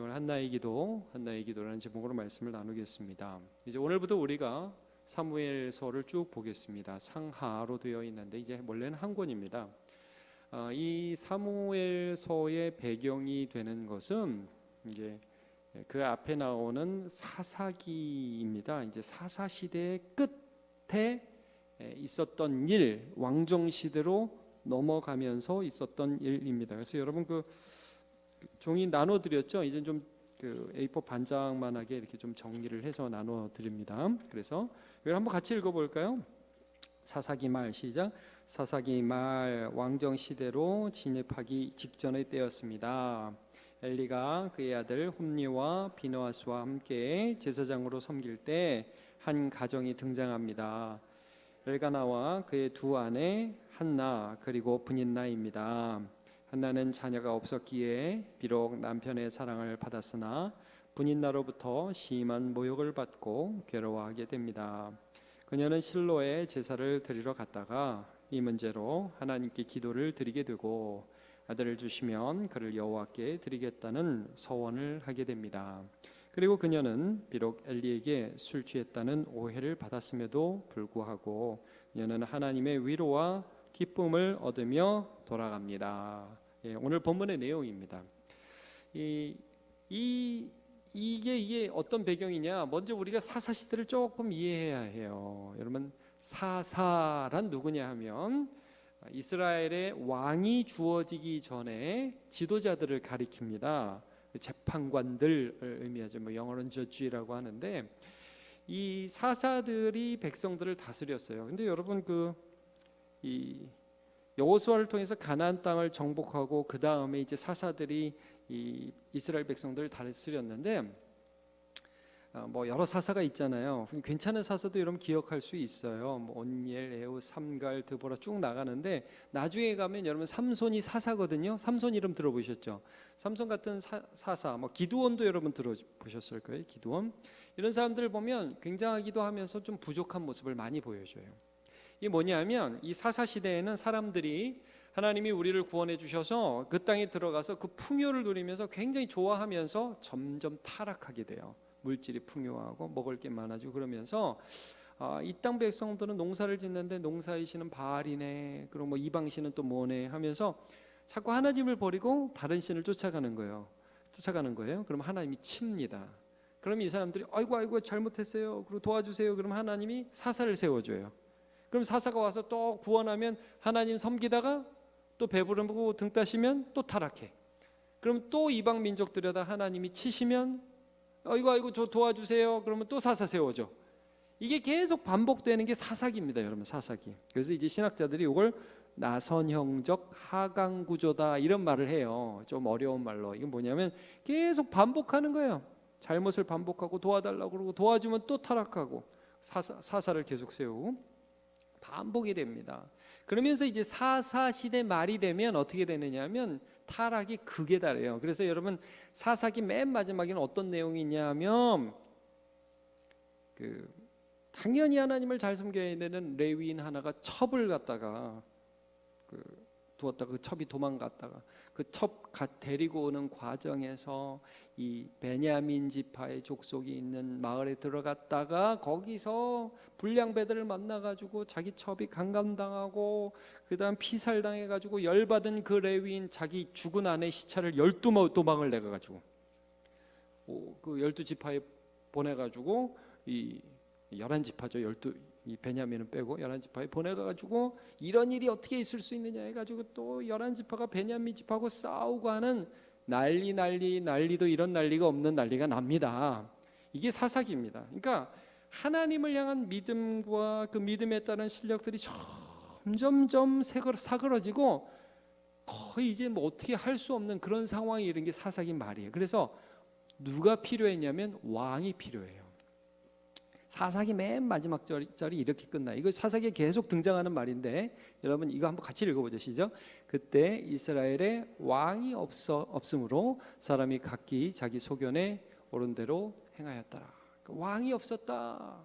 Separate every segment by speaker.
Speaker 1: 오늘 한나의 기도, 한나의 기도라는 제목으로 말씀을 나누겠습니다. 이제 오늘부터 우리가 사무엘서를 쭉 보겠습니다. 상하로 되어 있는데 이제 원래는 한 권입니다. 아, 이 사무엘서의 배경이 되는 것은 이제 그 앞에 나오는 사사기입니다. 이제 사사 시대의 끝에 있었던 일, 왕정 시대로 넘어가면서 있었던 일입니다. 그래서 여러분 그 종이 나눠 드렸죠. 이제 좀그 A4 반장만하게 이렇게 좀 정리를 해서 나눠 드립니다. 그래서 이걸 한번 같이 읽어 볼까요? 사사기 말 시작. 사사기 말 왕정 시대로 진입하기 직전의 때였습니다. 엘리가 그의 아들 홈니와 비너아스와 함께 제사장으로 섬길 때 한 가정이 등장합니다. 엘가나와 그의 두 아내 한나 그리고 분인나입니다. 한나는 자녀가 없었기에 비록 남편의 사랑을 받았으나 분인나로부터 심한 모욕을 받고 괴로워하게 됩니다. 그녀는 실로에 제사를 드리러 갔다가 이 문제로 하나님께 기도를 드리게 되고 아들을 주시면 그를 여호와께 드리겠다는 서원을 하게 됩니다. 그리고 그녀는 비록 엘리에게 술 취했다는 오해를 받았음에도 불구하고 그녀는 하나님의 위로와 기쁨을 얻으며 돌아갑니다. 예, 오늘 본문의 내용입니다. 이, 이 이게 이게 어떤 배경이냐? 먼저 우리가 사사 시대를 조금 이해해야 해요. 여러분 사사란 누구냐 하면 이스라엘의 왕이 주어지기 전에 지도자들을 가리킵니다. 재판관들을 의미하죠. 뭐 영어로는 저지라고 하는데 이 사사들이 백성들을 다스렸어요. 근데 여러분 그 이 여호수아를 통해서 가나안 땅을 정복하고 그 다음에 이제 사사들이 이 이스라엘 백성들을 다스렸는데 어, 뭐 여러 사사가 있잖아요. 괜찮은 사사도 여러분 기억할 수 있어요. 뭐 온니엘, 에우, 삼갈, 드보라 쭉 나가는데 나중에 가면 여러분 삼손이 사사거든요. 삼손 이름 들어보셨죠? 삼손 같은 사, 사사, 뭐 기드온도 여러분 들어보셨을 거예요. 기드온 이런 사람들을 보면 굉장하기도 하면서 좀 부족한 모습을 많이 보여줘요. 이게 뭐냐면 이 사사 시대에는 사람들이 하나님이 우리를 구원해 주셔서 그 땅에 들어가서 그 풍요를 누리면서 굉장히 좋아하면서 점점 타락하게 돼요. 물질이 풍요하고 먹을 게 많아지고 그러면서 아, 이 땅 백성들은 농사를 짓는데 신은 바알이네. 그리고 뭐 이방 신은 또 뭐네 하면서 자꾸 하나님을 버리고 다른 신을 쫓아가는 거예요. 쫓아가는 거예요. 그럼 하나님이 칩니다. 그럼 이 사람들이 아이고 아이고 잘못했어요. 그리고 도와주세요. 그럼 하나님이 사사를 세워줘요. 그럼 사사가 와서 또 구원하면 하나님 섬기다가 또 배부르고 등 따시면 또 타락해. 그럼 또 이방 민족들에다 하나님이 치시면 아이고 아이고 저 도와주세요. 그러면 또 사사 세워줘. 이게 계속 반복되는 게 사사기입니다, 여러분 사사기. 그래서 이제 신학자들이 이걸 나선형적 하강 구조다 이런 말을 해요. 좀 어려운 말로 이건 뭐냐면 계속 반복하는 거예요. 잘못을 반복하고 도와달라고 그러고 도와주면 또 타락하고 사사, 사사를 계속 세우고 반복이 됩니다. 그러면서 이제 사사 시대 말이 되면 어떻게 되느냐면 타락이 극에 달해요. 그래서 여러분 사사기 맨 마지막에는 어떤 내용이 있냐면 그 당연히 하나님을 잘 섬겨야 되는 레위인 하나가 첩을 갖다가 그 두었다가 그 첩이 도망갔다가 그 첩 데리고 오는 과정에서 이 베냐민 지파의 족속이 있는 마을에 들어갔다가 거기서 불량 배들을 만나 가지고 자기 첩이 강간당하고 그다음 피살당해 가지고 열받은 그 레위인 자기 죽은 아내 시차를 열두 도망을 내가 가지고 그 열두 지파에 보내 가지고 이 열한 지파죠. 열두 이 베냐민은 빼고 열한 지파에 보내가지고 이런 일이 어떻게 있을 수 있느냐 해가지고 또 열한 지파가 베냐민 지파하고 싸우고 하는 난리 난리 난리도 이런 난리가 없는 난리가 납니다. 이게 사사기입니다. 그러니까 하나님을 향한 믿음과 그 믿음에 따른 실력들이 점점점 사그러지고 거의 이제 뭐 어떻게 할 수 없는 그런 상황이 이런 게 사사기 말이에요. 그래서 누가 필요했냐면 왕이 필요해요. 사사기 맨 마지막 절이 이렇게 끝나. 이거 사사기에 계속 등장하는 말인데 여러분 이거 한번 같이 읽어보죠. 시죠. 그때 이스라엘에 왕이 없어 없으므로 사람이 각기 자기 소견에 옳은 대로 행하였더라. 그 왕이 없었다.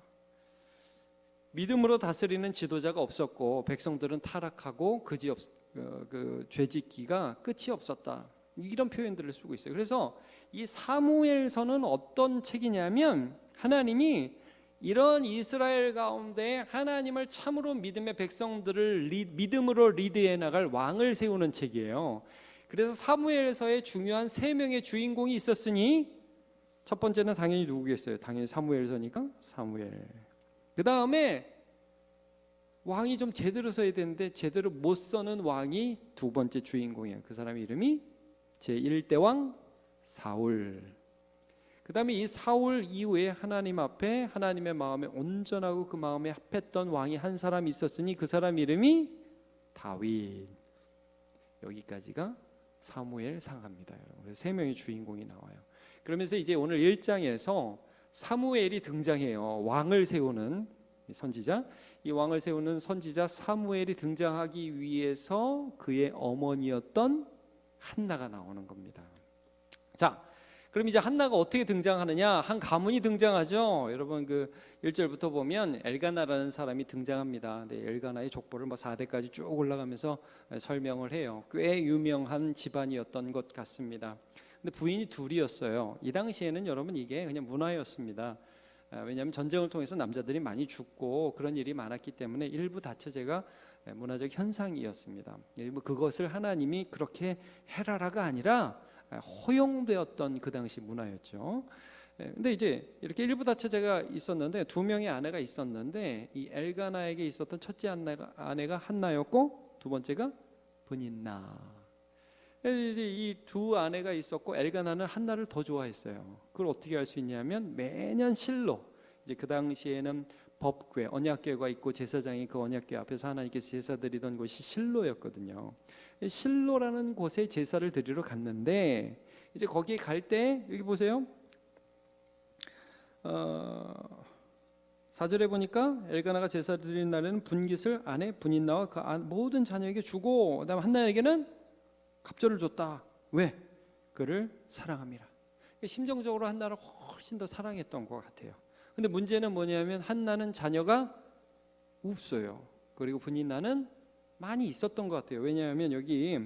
Speaker 1: 믿음으로 다스리는 지도자가 없었고 백성들은 타락하고 그지 없, 그, 그 죄짓기가 끝이 없었다. 이런 표현들을 쓰고 있어요. 그래서 이 사무엘서는 어떤 책이냐면 하나님이 이런 이스라엘 가운데 하나님을 참으로 믿음의 백성들을 리- 믿음으로 리드해 나갈 왕을 세우는 책이에요. 그래서 사무엘서에 중요한 세 명의 주인공이 있었으니 첫 번째는 당연히 누구겠어요? 당연히 사무엘서니까 사무엘. 그 다음에 왕이 좀 제대로 서야 되는데 제대로 못 서는 왕이 두 번째 주인공이에요. 그 사람 이름이 제 1대 왕 사울. 그다음에 이 사울 이후에 하나님 앞에 하나님의 마음에 온전하고 그 마음에 합했던 왕이 한 사람 있었으니 그 사람 이름이 다윗. 여기까지가 사무엘 상합니다. 그래서 세 명의 주인공이 나와요. 그러면서 이제 오늘 1장에서 사무엘이 등장해요. 왕을 세우는 이 선지자. 이 왕을 세우는 선지자 사무엘이 등장하기 위해서 그의 어머니였던 한나가 나오는 겁니다. 자, 그럼 이제 한나가 어떻게 등장하느냐? 한 가문이 등장하죠. 여러분 그 1절부터 보면 엘가나라는 사람이 등장합니다. 근데 엘가나의 족보를 뭐 4대까지 쭉 올라가면서 설명을 해요. 꽤 유명한 집안이었던 것 같습니다. 근데 부인이 둘이었어요. 이 당시에는 여러분 이게 그냥 문화였습니다. 아, 왜냐하면 전쟁을 통해서 남자들이 많이 죽고 그런 일이 많았기 때문에 일부 다처제가 문화적 현상이었습니다. 예, 뭐 그것을 하나님이 그렇게 해라라가 아니라 허용되었던 그 당시 문화였죠. 예, 근데 이제 이렇게 일부 다처제가 있었는데 두 명의 아내가 있었는데 이 엘가나에게 있었던 첫째 아내가 아내가 한나였고 두 번째가 분인나. 이 두 아내가 있었고 엘가나는 한나를 더 좋아했어요. 그걸 어떻게 할수 있냐면 매년 실로 이제 그 당시에는 법궤 언약궤가 있고 제사장이 그 언약궤 앞에서 하나님께서 제사 드리던 곳이 실로였거든요. 실로라는 곳에 제사를 드리러 갔는데 이제 거기에 갈 때 여기 보세요. 어, 사절에 보니까 엘가나가 제사 드리는 날에는 분깃을 아내 분인나와 그 아- 모든 자녀에게 주고 그다음 한나에게는 갑절을 줬다. 왜? 그를 사랑함이라. 심정적으로 한나를 훨씬 더 사랑했던 것 같아요. 근데 문제는 뭐냐면 한나는 자녀가 없어요. 그리고 분인나는 많이 있었던 것 같아요. 왜냐하면 여기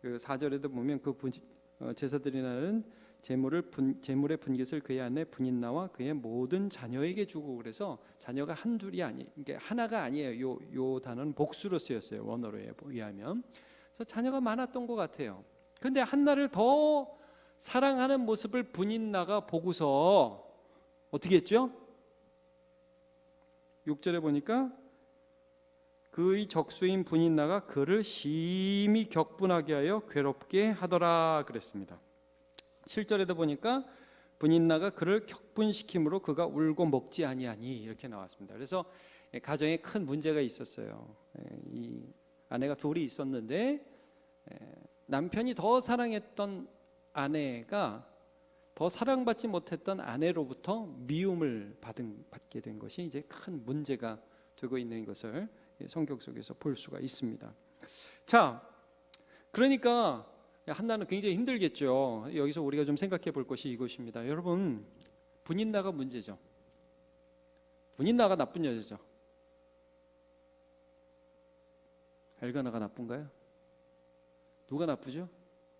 Speaker 1: 그 4절에도 보면 그 분, 어, 제사드리는 날은 재물을 분, 재물의 분깃을 그의 아내 분인나와 그의 모든 자녀에게 주고 그래서 자녀가 한 둘이 아니 이게 하나가 아니에요. 요, 요 단어는 복수로 쓰였어요. 원어로에 의하면. 그래서 자녀가 많았던 것 같아요. 근데 한나를 더 사랑하는 모습을 분인나가 보고서 어떻게 했죠? 6절에 보니까 그의 적수인 분인나가 그를 심히 격분하게 하여 괴롭게 하더라 그랬습니다. 7절에도 보니까 분인나가 그를 격분시킴으로 그가 울고 먹지 아니하니 이렇게 나왔습니다. 그래서 가정에 큰 문제가 있었어요. 이 아내가 둘이 있었는데 남편이 더 사랑했던 아내가 더 사랑받지 못했던 아내로부터 미움을 받은 받게 된 것이 이제 큰 문제가 되고 있는 것을 성경 속에서 볼 수가 있습니다. 자, 그러니까 한나는 굉장히 힘들겠죠. 여기서 우리가 좀 생각해 볼 것이 이것입니다. 여러분, 분인나가 문제죠. 분인나가 나쁜 여자죠. 엘가나가 나쁜가요? 누가 나쁘죠?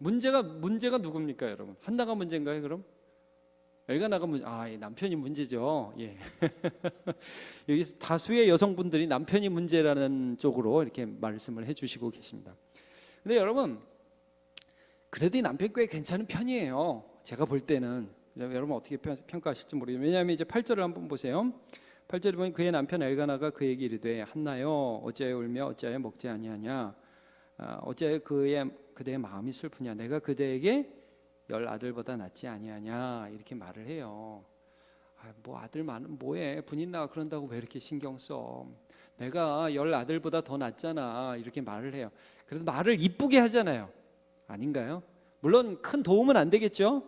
Speaker 1: 문제가 문제가 누굽니까, 여러분? 한나가 문제인가요, 그럼? 엘가나가 문제. 아, 예, 남편이 문제죠. 예. 여기 다수의 여성분들이 남편이 문제라는 쪽으로 이렇게 말씀을 해주시고 계십니다. 근데 여러분, 그래도 이 남편 꽤 괜찮은 편이에요. 제가 볼 때는 여러분 어떻게 평가하실지 모르겠어요. 왜냐하면 이제 8절을 한번 보세요. 8절에 보면 그의 남편 엘가나가 그에게 이르되 한나여 어찌하여 울며 어찌하여 먹지 아니하냐 아, 어찌하여 그의 그대의 마음이 슬프냐 내가 그대에게 열 아들보다 낫지 아니하냐 이렇게 말을 해요. 아, 뭐 아들 많은 뭐해 분인나가 그런다고 왜 이렇게 신경 써? 내가 열 아들보다 더 낫잖아 이렇게 말을 해요. 그래서 말을 이쁘게 하잖아요. 아닌가요? 물론 큰 도움은 안 되겠죠.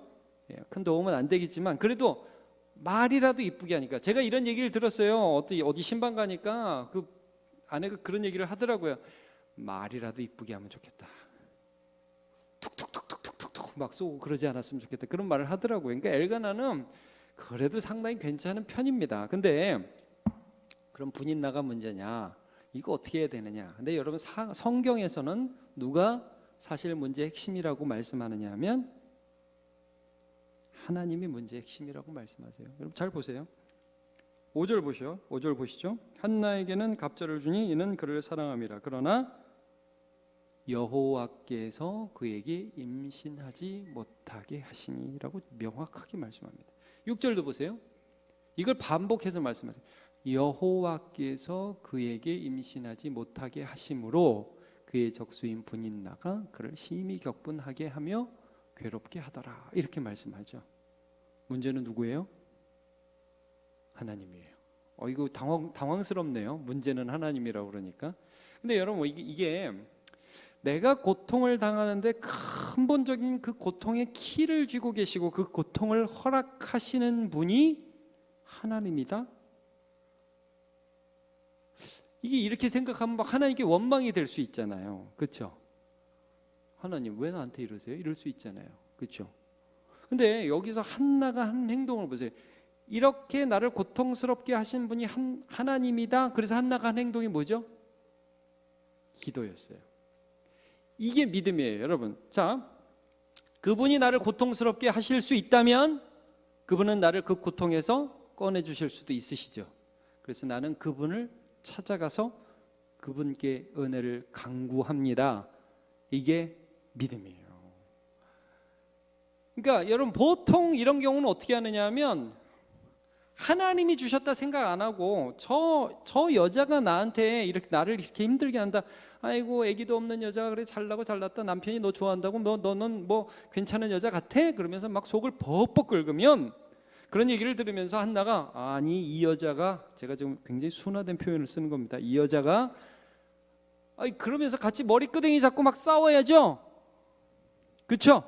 Speaker 1: 예, 큰 도움은 안 되겠지만 그래도 말이라도 이쁘게 하니까 제가 이런 얘기를 들었어요. 어디 어디 신방 가니까 그 아내가 그런 얘기를 하더라고요. 말이라도 이쁘게 하면 좋겠다. 툭툭툭툭툭툭 막 쏘고 그러지 않았으면 좋겠다. 그런 말을 하더라고요. 그러니까 엘가나는 그래도 상당히 괜찮은 편입니다. 근데 그럼 분인 나가 문제냐? 이거 어떻게 해야 되느냐? 근데 여러분 사, 성경에서는 누가 사실 문제의 핵심이라고 말씀하느냐 하면
Speaker 2: 하나님이 문제의 핵심이라고 말씀하세요. 여러분 잘 보세요. 5절 보시죠. 5절 보시죠. 한나에게는 갑절을 주니 이는 그를 사랑함이라. 그러나 여호와께서 그에게 임신하지 못하게 하시니라고 명확하게 말씀합니다. 6절도 보세요. 이걸 반복해서 말씀하세요. 여호와께서 그에게 임신하지 못하게 하심으로 그의 적수인 분인나가 그를 심히 격분하게 하며 괴롭게 하더라. 이렇게 말씀하죠. 문제는 누구예요? 하나님이에요. 어 이거 당황 당황스럽네요. 문제는 하나님이라고 그러니까. 근데 여러분 이게, 이게 내가 고통을 당하는데 근본적인 그 고통의 키를 쥐고 계시고 그 고통을 허락하시는 분이 하나님이다. 이게 이렇게 생각하면 막 하나님께 원망이 될 수 있잖아요. 그렇죠? 하나님 왜 나한테 이러세요? 이럴 수 있잖아요. 그렇죠? 근데 여기서 한나가 한 행동을 보세요. 이렇게 나를 고통스럽게 하신 분이 한, 하나님이다. 그래서 한나가 한 행동이 뭐죠? 기도였어요. 이게 믿음이에요, 여러분. 자, 그분이 나를 고통스럽게 하실 수 있다면 그분은 나를 그 고통에서 꺼내 주실 수도 있으시죠. 그래서 나는 그분을 찾아가서 그분께 은혜를 강구합니다. 이게 믿음이에요. 그러니까 여러분 보통 이런 경우는 어떻게 하느냐 하면 하나님이 주셨다 생각 안 하고 저, 저 여자가 나한테 이렇게 나를 이렇게 힘들게 한다. 아이고 애기도 없는 여자가 그래 잘나고 잘났다. 남편이 너 좋아한다고 너 너는 뭐 괜찮은 여자 같아? 그러면서 막 속을 벅벅 긁으면 그런 얘기를 들으면서 한나가 아니 이 여자가 제가 지금 굉장히 순화된 표현을 쓰는 겁니다. 이 여자가 아니 그러면서 같이 머리끄댕이 잡고 막 싸워야죠. 그쵸?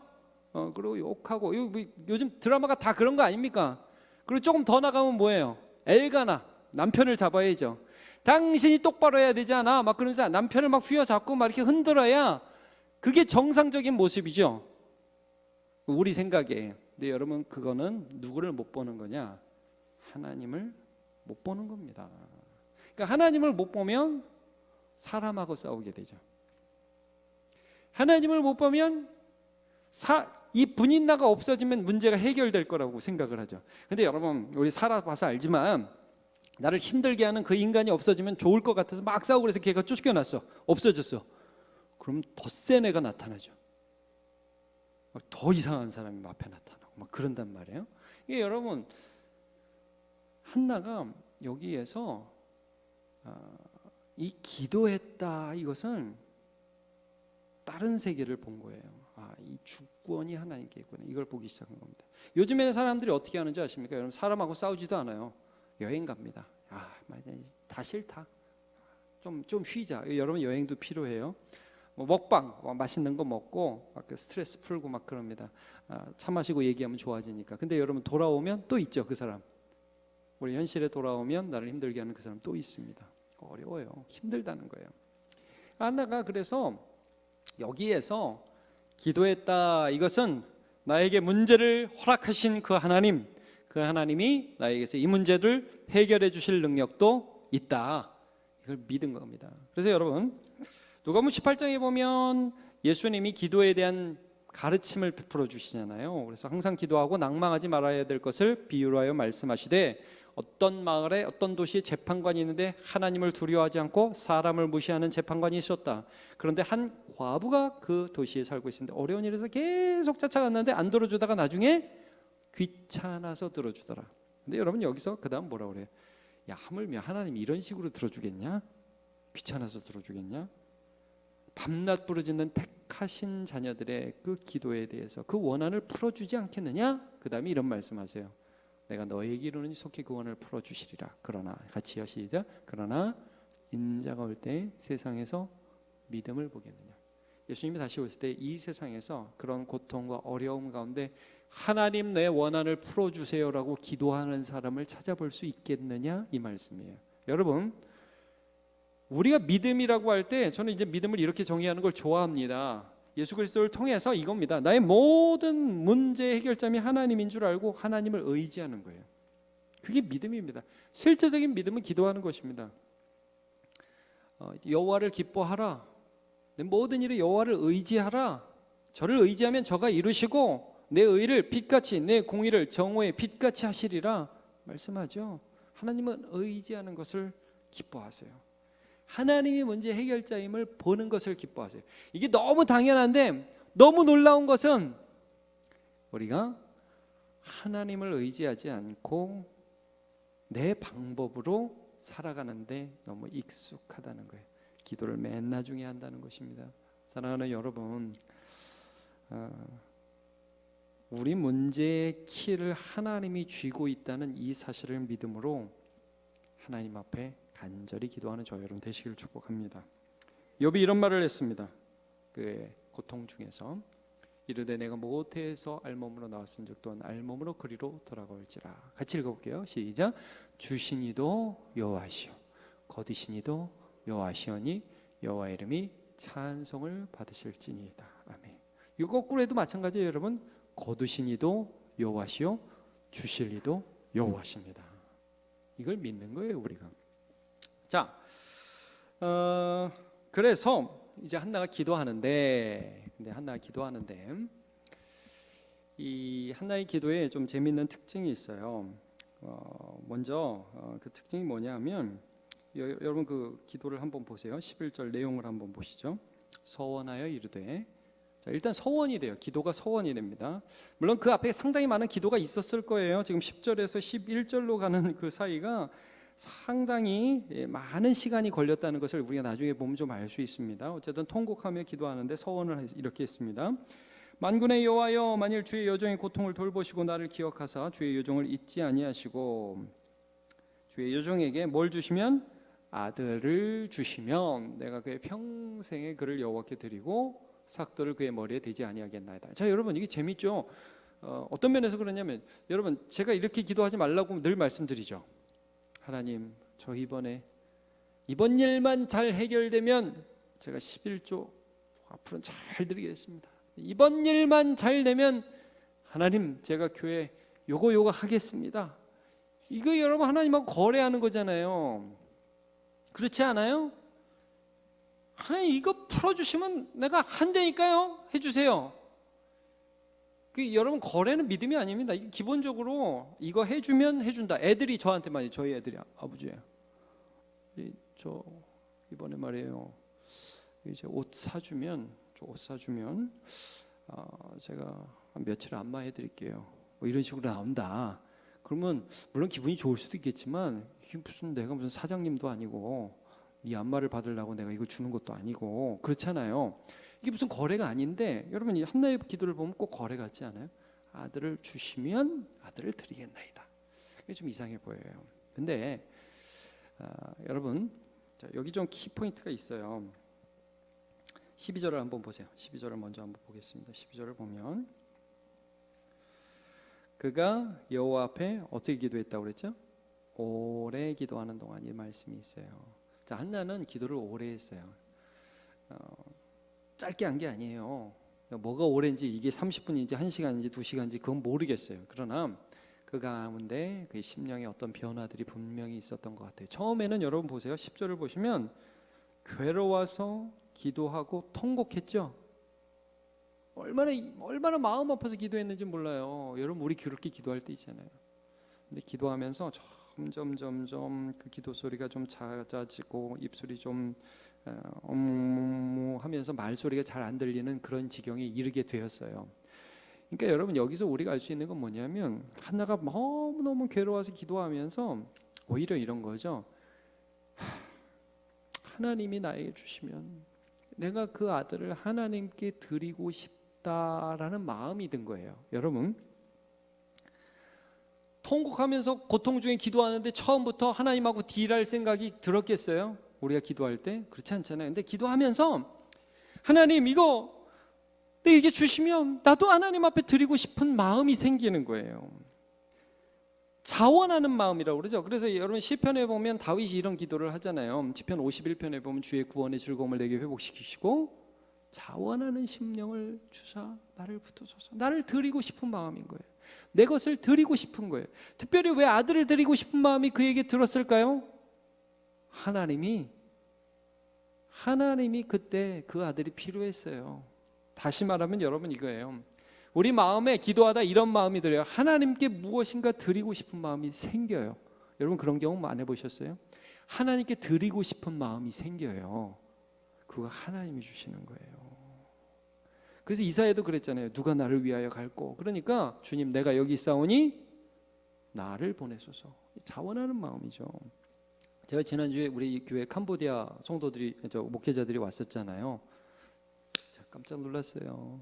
Speaker 2: 어 그리고 욕하고 요, 뭐, 요즘 드라마가 다 그런 거 아닙니까? 그리고 조금 더 나가면 뭐예요? 엘가나 남편을 잡아야죠 당신이 똑바로 해야 되지 않아? 막 그러면서 남편을 막 휘어잡고 막 이렇게 흔들어야 그게 정상적인 모습이죠. 우리 생각에. 근데 여러분 그거는 누구를 못 보는 거냐? 하나님을 못 보는 겁니다. 그러니까 하나님을 못 보면 사람하고 싸우게 되죠. 하나님을 못 보면 사, 이 분인나가 없어지면 문제가 해결될 거라고 생각을 하죠. 근데 여러분 우리 살아봐서 알지만 나를 힘들게 하는 그 인간이 없어지면 좋을 것 같아서 막 싸우고 그래서 걔가 쫓겨났어. 없어졌어. 그럼 더 센 애가 나타나죠. 막더 이상한 사람이 앞에 나타나고 막 그런단 말이에요. 이게 여러분 한나가 여기에서 아, 이 기도했다 이것은 다른 세계를 본 거예요. 아, 이 주권이 하나님께 있구나. 이걸 보기 시작한 겁니다. 요즘에는 사람들이 어떻게 하는지 아십니까? 여러분 사람하고 싸우지도 않아요. 여행 갑니다. 아. 다 싫다. 좀 좀 쉬자. 여러분 여행도 필요해요. 뭐 먹방, 뭐 맛있는 거 먹고 막그 스트레스 풀고 막 그럽니다. 아, 차 마시고 얘기하면 좋아지니까. 근데 여러분 돌아오면 또 있죠 그 사람. 우리 현실에 돌아오면 나를 힘들게 하는 그 사람 또 있습니다. 어려워요. 힘들다는 거예요. 안나가 그래서 여기에서 기도했다. 이것은 나에게 문제를 허락하신 그 하나님, 그 하나님이 나에게서 이 문제를 해결해 주실 능력도 있다. 이걸 믿은 겁니다. 그래서 여러분 누가복음 18장에 보면 예수님이 기도에 대한 가르침을 베풀어 주시잖아요. 그래서 항상 기도하고 낭망하지 말아야 될 것을 비유로 하여 말씀하시되 어떤 마을에 어떤 도시에 재판관이 있는데 하나님을 두려워하지 않고 사람을 무시하는 재판관이 있었다. 그런데 한 과부가 그 도시에 살고 있었는데 어려운 일에서 계속 쫓아갔는데 안 들어주다가 나중에 귀찮아서 들어주더라. 근데 여러분 여기서 그다음 뭐라 그래요? 야 하물며 하나님 이런 식으로 들어주겠냐? 귀찮아서 들어주겠냐? 밤낮 부르짖는 택하신 자녀들의 그 기도에 대해서 그 원한을 풀어주지 않겠느냐? 그 다음에 이런 말씀하세요. 내가 너에게 이르노니 속히 그 원을 풀어주시리라. 그러나 같이요 시작. 그러나 인자가 올 때 세상에서 믿음을 보겠느냐? 예수님이 다시 오실 때 이 세상에서 그런 고통과 어려움 가운데 하나님 내 원한을 풀어주세요라고 기도하는 사람을 찾아볼 수 있겠느냐 이 말씀이에요. 여러분 우리가 믿음이라고 할 때 저는 이제 믿음을 이렇게 정의하는 걸 좋아합니다. 예수 그리스도를 통해서 이겁니다. 나의 모든 문제 해결점이 하나님인 줄 알고 하나님을 의지하는 거예요. 그게 믿음입니다. 실제적인 믿음은 기도하는 것입니다. 어, 여호와를 기뻐하라. 내 모든 일에 여호와를 의지하라. 저를 의지하면 저가 이루시고 내 의를 빛같이 내 공의를 정오의 빛같이 하시리라 말씀하죠. 하나님은 의지하는 것을 기뻐하세요. 하나님이 문제 해결자임을 보는 것을 기뻐하세요. 이게 너무 당연한데 너무 놀라운 것은 우리가 하나님을 의지하지 않고 내 방법으로 살아가는데 너무 익숙하다는 거예요. 기도를 맨 나중에 한다는 것입니다. 사랑하는 여러분, 어, 우리 문제의 키를 하나님이 쥐고 있다는 이 사실을 믿음으로 하나님 앞에 간절히 기도하는 저 여러분 되시기를 축복합니다. 욥이 이런 말을 했습니다. 그의 고통 중에서 이르되 내가 모태에서 알몸으로 나왔은 즉 또한 알몸으로 그리로 돌아올지라. 같이 읽어볼게요. 시작. 주신이도 여호와시오, 거두신이도 여호와시오니 여호와 이름이 찬송을 받으실지니이다. 아멘. 이거 해도 마찬가지예요, 여러분. 거두신 이도 여호와시오, 주실 이도 여호와십니다. 이걸 믿는 거예요, 우리가. 자, 어, 그래서 이제 한나가 기도하는데, 근데 한나가 기도하는데 이 한나의 기도에 좀 재밌는 특징이 있어요. 어, 먼저 어, 그 특징이 뭐냐면 여, 여러분 그 기도를 한번 보세요. 11절 내용을 한번 보시죠. 서원하여 이르되 자, 일단 서원이 돼요. 기도가 서원이 됩니다. 물론 그 앞에 상당히 많은 기도가 있었을 거예요. 지금 10절에서 11절로 가는 그 사이가 상당히 예, 많은 시간이 걸렸다는 것을 우리가 나중에 보면 좀 알 수 있습니다. 어쨌든 통곡하며 기도하는데 서원을 해- 이렇게 했습니다. 만군의 여호와여 만일 주의 여종의 고통을 돌보시고 나를 기억하사 주의 여종을 잊지 아니하시고 주의 여종에게 뭘 주시면 아들을 주시면 내가 그의 평생의 그를 여호와께 드리고 삭도를 그의 머리에 대지 아니하겠나이다. 자 여러분 이게 재밌죠? 어, 어떤 면에서 그러냐면 여러분 제가 이렇게 기도하지 말라고 늘 말씀드리죠. 하나님 저 이번에 이번 일만 잘 해결되면 제가 11조 앞으로 잘 드리겠습니다. 이번 일만 잘 되면 하나님 제가 교회 요거 요거 하겠습니다. 이거 여러분 하나님하고 거래하는 거잖아요. 그렇지 않아요? 하나님 이거 풀어주시면 내가 한다니까요. 해주세요. 그 여러분 거래는 믿음이 아닙니다. 이게 기본적으로 이거 해주면 해준다. 애들이 저한테 많이 저희 애들이 아버지, 이, 저 이번에 말이에요. 이제 옷 사주면 저 옷 사주면 어, 제가 한 며칠 안마해 드릴게요. 뭐 이런 식으로 나온다. 그러면 물론 기분이 좋을 수도 있겠지만 무슨 내가 무슨 사장님도 아니고 이 안마를 받으려고 내가 이거 주는 것도 아니고 그렇잖아요. 이게 무슨 거래가 아닌데 여러분 이 한나의 기도를 보면 꼭 거래 같지 않아요? 아들을 주시면 아들을 드리겠나이다. 이게 좀 이상해 보여요. 근데 아, 여러분 자, 여기 좀 키 포인트가 있어요. 12절을 한번 보세요. 12절을 먼저 한번 보겠습니다. 12절을 보면 그가 여호와 앞에 어떻게 기도했다고 그랬죠? 오래 기도하는 동안 이 말씀이 있어요. 자, 한나는 기도를 오래 했어요. 어, 짧게 한 게 아니에요. 뭐가 오랜지 이게 30분인지 1시간인지 2시간인지 그건 모르겠어요. 그러나 그 가운데 그 심령의 어떤 변화들이 분명히 있었던 것 같아요. 처음에는 여러분 보세요. 10절을 보시면 괴로워서 기도하고 통곡했죠. 얼마나 얼마나 마음 아파서 기도했는지 몰라요. 여러분 우리 그렇게 기도할 때 있잖아요. 근데 기도하면서 점점 점점 그 기도 소리가 좀 잦아지고 입술이 좀 어, 어무 하면서 말소리가 잘 안 들리는 그런 지경에 이르게 되었어요. 그러니까 여러분 여기서 우리가 알 수 있는 건 뭐냐면 하나가 너무 너무 괴로워서 기도하면서 오히려 이런 거죠. 하, 하나님이 나에게 주시면 내가 그 아들을 하나님께 드리고 싶다라는 마음이 든 거예요. 여러분 통곡하면서 고통 중에 기도하는데 처음부터 하나님하고 딜할 생각이 들었겠어요? 우리가 기도할 때 그렇지 않잖아요. 근데 기도하면서 하나님 이거 내게 주시면 나도 하나님 앞에 드리고 싶은 마음이 생기는 거예요. 자원하는 마음이라고 그러죠. 그래서 여러분 시편에 보면 다윗이 이런 기도를 하잖아요. 시편 51편에 보면 주의 구원의 즐거움을 내게 회복시키시고 자원하는 심령을 주사 나를 붙으소서. 나를 드리고 싶은 마음인 거예요. 내 것을 드리고 싶은 거예요. 특별히 왜 아들을 드리고 싶은 마음이 그에게 들었을까요? 하나님이 하나님이 그때 그 아들이 필요했어요. 다시 말하면 여러분 이거예요. 우리 마음에 기도하다 이런 마음이 들어요. 하나님께 무엇인가 드리고 싶은 마음이 생겨요. 여러분 그런 경험 안 해보셨어요? 하나님께 드리고 싶은 마음이 생겨요. 그거 하나님이 주시는 거예요. 그래서 이사야도 그랬잖아요. 누가 나를 위하여 갈고. 그러니까 주님 내가 여기 있사오니 나를 보내소서. 자원하는 마음이죠. 제가 지난주에 우리 교회 캄보디아 성도들이 저 목회자들이 왔었잖아요. 깜짝 놀랐어요.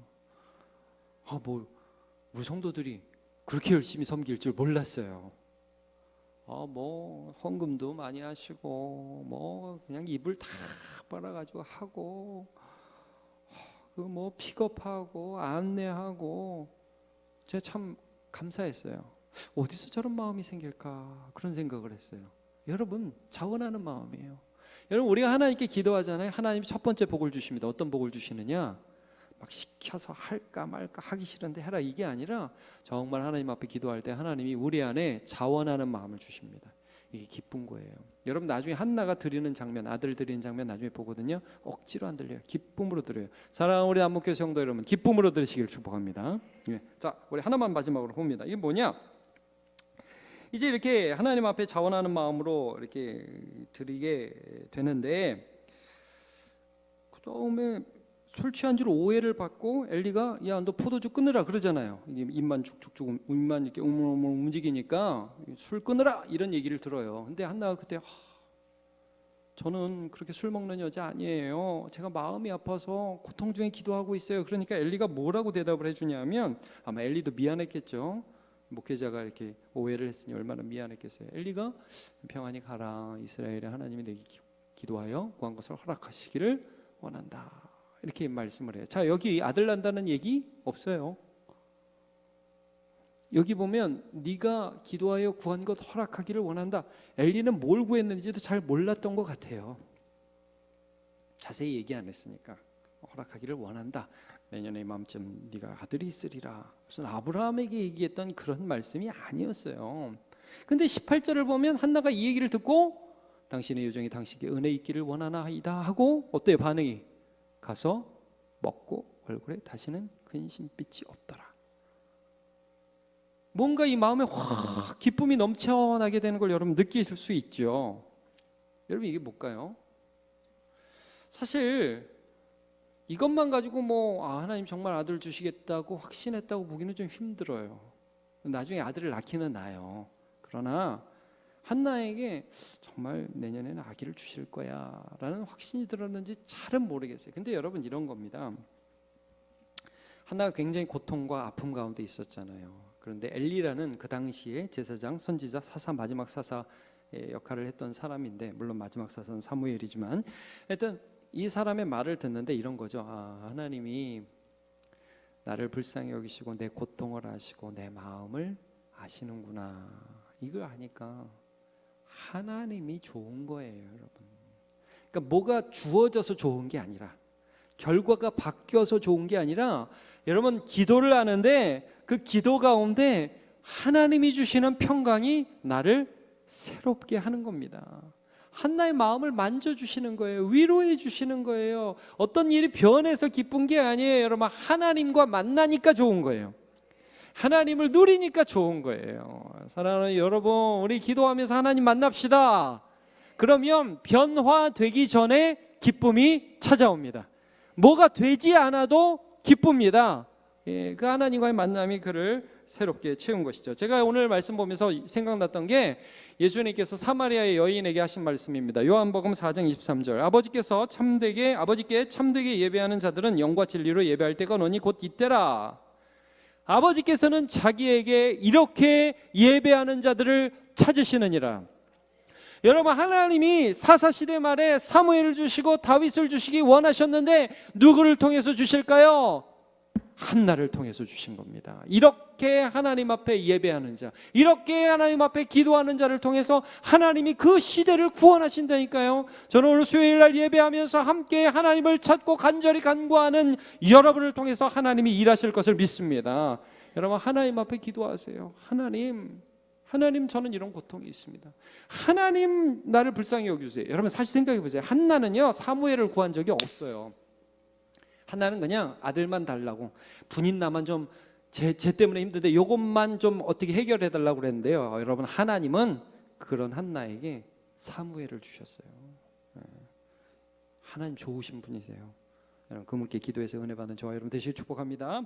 Speaker 2: 아, 뭐 우리 성도들이 그렇게 열심히 섬길 줄 몰랐어요. 아, 뭐 헌금도 많이 하시고 뭐 그냥 입을 다 빨아 가지고 하고 그 뭐 픽업하고 안내하고 제가 참 감사했어요. 어디서 저런 마음이 생길까 그런 생각을 했어요. 여러분 자원하는 마음이에요. 여러분 우리가 하나님께 기도하잖아요. 하나님이 첫 번째 복을 주십니다. 어떤 복을 주시느냐? 막 시켜서 할까 말까 하기 싫은데 해라 이게 아니라 정말 하나님 앞에 기도할 때 하나님이 우리 안에 자원하는 마음을 주십니다. 이게 기쁜 거예요. 여러분 나중에 한나가 드리는 장면, 아들 드리는 장면 나중에 보거든요. 억지로 안 들려요. 기쁨으로 드려요. 사랑하는 우리 안목교 성도 여러분, 기쁨으로 드리시길 축복합니다. 예. 자, 우리 하나만 마지막으로 봅니다. 이게 뭐냐? 이제 이렇게 하나님 앞에 자원하는 마음으로 이렇게 드리게 되는데 그다음에 술 취한 줄 오해를 받고 엘리가 야 너 포도주 끊으라 그러잖아요. 입만 쭉쭉쭉 움- 입만 이렇게 우물우물 움직이니까 술 끊으라 이런 얘기를 들어요. 근데 한나가 그때 하, 저는 그렇게 술 먹는 여자 아니에요. 제가 마음이 아파서 고통 중에 기도하고 있어요. 그러니까 엘리가 뭐라고 대답을 해주냐면 아마 엘리도 미안했겠죠. 목회자가 이렇게 오해를 했으니 얼마나 미안했겠어요. 엘리가 평안히 가라. 이스라엘의 하나님이 내게 기- 기도하여 구한 것을 허락하시기를 원한다. 이렇게 말씀을 해요. 자 여기 아들 난다는 얘기 없어요. 여기 보면 네가 기도하여 구한 것 허락하기를 원한다. 엘리는 뭘 구했는지도 잘 몰랐던 것 같아요. 자세히 얘기 안 했으니까 허락하기를 원한다. 내년에 이맘쯤 네가 아들이 있으리라. 무슨 아브라함에게 얘기했던 그런 말씀이 아니었어요. 근데 18절을 보면 한나가 이 얘기를 듣고 당신의 요정이 당신께 은혜 있기를 원하나이다 하고 어때요 반응이? 가서 먹고 얼굴에 다시는 근심빛이 없더라. 뭔가 이 마음에 확 기쁨이 넘쳐나게 되는 걸 여러분 느끼실 수 있죠. 여러분 이게 뭘까요? 사실 이것만 가지고 뭐 아, 하나님 정말 아들 주시겠다고 확신했다고 보기는 좀 힘들어요. 나중에 아들을 낳기는 나요. 그러나 한나에게 정말 내년에는 아기를 주실 거야라는 확신이 들었는지 잘은 모르겠어요. 근데 여러분 이런 겁니다. 한나가 굉장히 고통과 아픔 가운데 있었잖아요. 그런데 엘리라는 그 당시에 제사장, 선지자, 사사 마지막 사사의 역할을 했던 사람인데 물론 마지막 사사는 사무엘이지만 하여튼 이 사람의 말을 듣는데 이런 거죠. 아, 하나님이 나를 불쌍히 여기시고 내 고통을 아시고 내 마음을 아시는구나. 이걸 아니까 하나님이 좋은 거예요, 여러분. 그러니까 뭐가 주어져서 좋은 게 아니라 결과가 바뀌어서 좋은 게 아니라 여러분 기도를 하는데 그 기도 가운데 하나님이 주시는 평강이 나를 새롭게 하는 겁니다. 한나의 마음을 만져 주시는 거예요. 위로해 주시는 거예요. 어떤 일이 변해서 기쁜 게 아니에요. 여러분 하나님과 만나니까 좋은 거예요. 하나님을 누리니까 좋은 거예요. 사랑하는 여러분, 우리 기도하면서 하나님 만납시다. 그러면 변화되기 전에 기쁨이 찾아옵니다. 뭐가 되지 않아도 기쁩니다. 예, 그 하나님과의 만남이 그를 새롭게 채운 것이죠. 제가 오늘 말씀 보면서 생각났던 게 예수님께서 사마리아의 여인에게 하신 말씀입니다. 요한복음 4장 23절. 아버지께서 참되게 아버지께 참되게 예배하는 자들은 영과 진리로 예배할 때가 오니 곧 이때라. 아버지께서는 자기에게 이렇게 예배하는 자들을 찾으시느니라. 여러분 하나님이 사사 시대 말에 사무엘을 주시고 다윗을 주시기 원하셨는데 누구를 통해서 주실까요? 한나를 통해서 주신 겁니다. 이렇게 하나님 앞에 예배하는 자, 이렇게 하나님 앞에 기도하는 자를 통해서 하나님이 그 시대를 구원하신다니까요. 저는 오늘 수요일 날 예배하면서 함께 하나님을 찾고 간절히 간구하는 여러분을 통해서 하나님이 일하실 것을 믿습니다. 여러분 하나님 앞에 기도하세요. 하나님 하나님 저는 이런 고통이 있습니다. 하나님 나를 불쌍히 여겨주세요. 여러분 사실 생각해 보세요. 한나는요 사무엘을 구한 적이 없어요. 한나는 그냥 아들만 달라고 분인 나만 좀 제, 제 때문에 힘든데 이것만 좀 어떻게 해결해 달라고 그랬는데요. 여러분 하나님은 그런 한나에게 사무엘을 주셨어요. 예. 하나님 좋으신 분이세요. 여러분 그분께 기도해서 은혜 받은 저와 여러분 되시길 축복합니다.